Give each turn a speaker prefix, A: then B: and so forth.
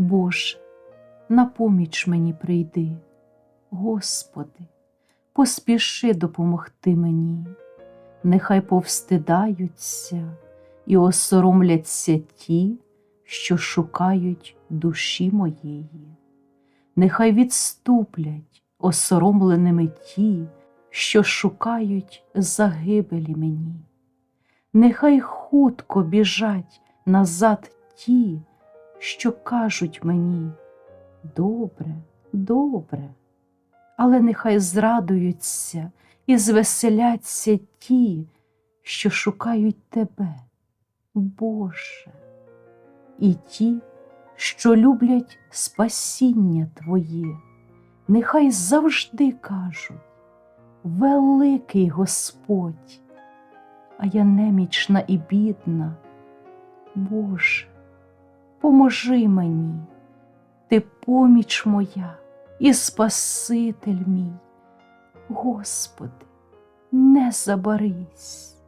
A: Боже, на поміч мені прийди, Господи, поспіши допомогти мені, нехай повстидаються і осоромляться ті, що шукають душі моєї, нехай відступлять осоромленими ті, що шукають загибелі мені, нехай хутко біжать назад ті, що кажуть мені добре, добре, але нехай зрадуються і звеселяться ті, що шукають тебе, Боже, і ті, що люблять спасіння Твоє, нехай завжди кажуть, великий Господь, а я немічна і бідна, Боже, поможи мені, ти поміч моя і Спаситель мій, Господи, не забарись.